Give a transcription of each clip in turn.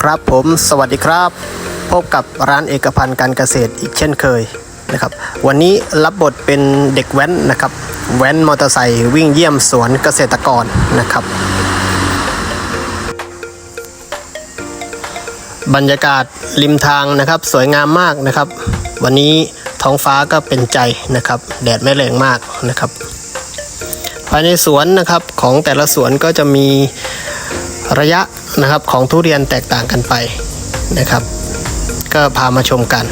ครับผมสวัสดีครับ พบกับร้านเอกพันธ์การเกษตรอีกเช่นเคยนะครับวันนี้รับบทเป็นเด็กแว้นนะครับแว้นมอเตอร์ไซค์วิ่งเยี่ยมสวนเกษตรกรนะครับ บรรยากาศริมทางนะครับสวยงามมากนะครับ วันนี้ท้องฟ้าก็เป็นใจนะครับ แดดไม่แรงมากนะครับ ภายในสวนนะครับของแต่ละสวนก็จะมีระยะ นะครับของทุเรียนแตกต่างกันไปนะครับ ก็พามาชมกัน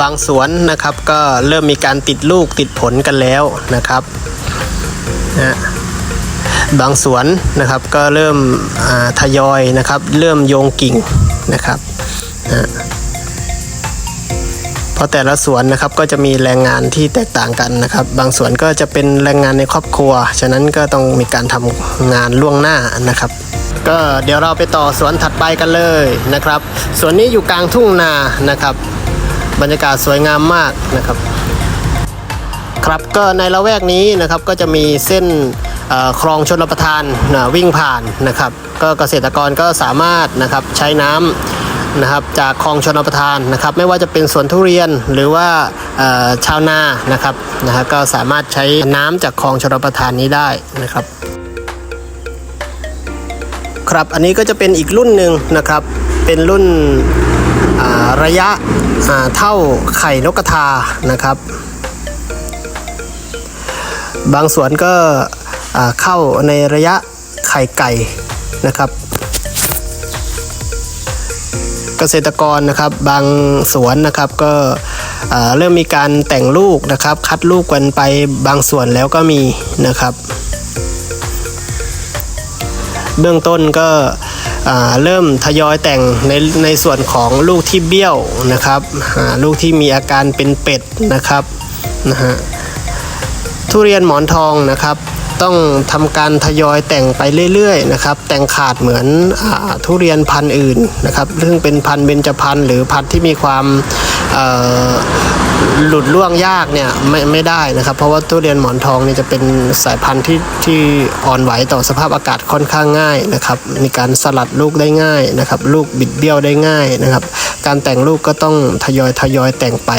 บางสวนนะครับก็เริ่มมีการติดลูกติดผลกันแล้วนะครับนะบางสวนนะครับก็เริ่มทยอยนะครับ เริ่มโยงกิ่งนะครับนะ เพราะแต่ละสวนนะครับก็จะมีแรงงานที่แตกต่างกันนะครับ บางสวนก็จะเป็นแรงงานในครอบครัว ฉะนั้นก็ต้องมีการทำงานล่วงหน้านะครับ ก็เดี๋ยวเราไปต่อสวนถัดไปกันเลยนะครับสวนนี้อยู่กลางทุ่งนานะครับ บรรยากาศสวยงามมากนะครับ ครับก็ในละแวกนี้นะครับก็จะมีเส้นคลองชนประทานนะวิ่งผ่านนะครับ ก็เกษตรกรก็สามารถนะครับใช้น้ำ นะครับจากคลองชนประทานนะครับ ไม่ว่าจะเป็นสวนทุเรียนหรือว่าชาวนานะครับนะฮะก็สามารถใช้น้ำจากคลองชนประทานนี้ได้นะครับครับอันนี้ก็จะเป็นอีกรุ่นหนึ่งนะครับ เป็นรุ่นระยะเท่าไข่นกกระทานะครับ บางสวนก็เข้าในระยะไข่ไก่นะครับ กษตรกรนะครับบางสวนนะครับก็เริ่มมีการแต่งลูกนะครับ คัดลูกกันไปบางส่วนแล้วก็มีนะครับ เบื้องต้นก็เริ่มทยอยแต่งในในส่วนของลูกที่เบี้ยวนะครับลูกที่มีอาการเป็นเป็ดนะครับนะฮะทุเรียนหมอนทองนะครับ ต้องทำการทยอยแต่งไปเรื่อยๆนะครับ แต่งขาดเหมือนอทุเรียนพันธุ์อื่นนะครับ ซึ่งเป็นพันธุ์เบญจพรรณหรือพันธุ์ที่มีความหลุดล่วงยากเนี่ยไม่ไม่ได้นะครับ เพราะว่าทุเรียนหมอนทองเนี่ยจะเป็นสายพันธุ์ที่ที่อ่อนไหวต่อสภาพอากาศค่อนข้างง่ายนะครับ มีการสลัดลูกได้ง่ายนะครับ ลูกบิดเบี้ยวได้ง่ายนะครับ การแต่งลูกก็ต้องทยอยทยอยแต่งไป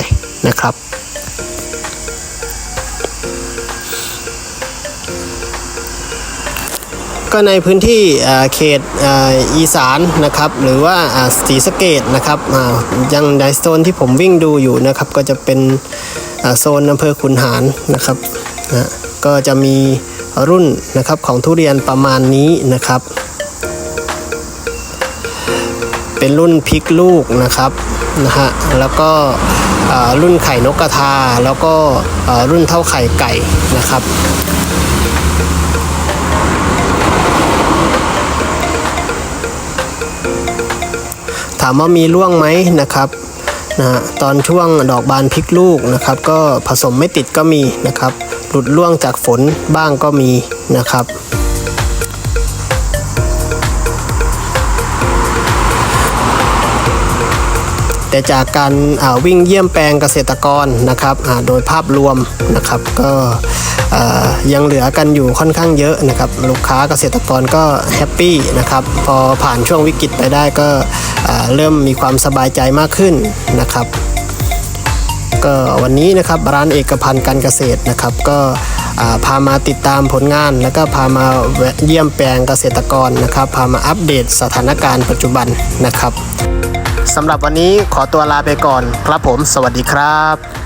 นะครับ ก็ในพื้นที่เขตอีสานนะครับหรือว่าอ่าศรีสเกดนะครับยังในโซนที่ผมวิ่งดูอยู่นะครับก็จะเป็นโซนอำเภอขุนหารนะครับนะก็จะมีรุ่นนะครับของทุเรียนประมาณนี้นะครับ เป็นรุ่นพริกลูกนะครับนะฮะแล้วก็รุ่นไข่นกกระทา แล้วก็รุ่นเท่าไข่ไก่นะครับ ถามว่ามีร่วงไหมนะครับนะตอนช่วงดอกบานพลิกลูกนะครับ ก็ผสมไม่ติดก็มีนะครับ หลุดร่วงจากฝนบ้างก็มีนะครับ แต่จากการาวิ่งเยี่ยมแปลงเกษตรกรนะครับโดยภาพรวมนะครับก็ยังเหลือกันอยู่ค่อนข้างเยอะนะครับลูกค้าเกษตรกรก็แฮปปี้นะครับพอผ่านช่วงวิกฤตไปได้ก็เริ่มมีความสบายใจมากขึ้นนะครับก็วันนี้นะครับร้านเอกพันธ์การเกษตรนะครับก็พามาติดตามผลงาน แล้วก็พามาเยี่ยมแปลงเกษตรกรนะครับ พามาอัปเดตสถานการณ์ปัจจุบันนะครับ สำหรับวันนี้ขอตัวลาไปก่อนครับผม สวัสดีครับ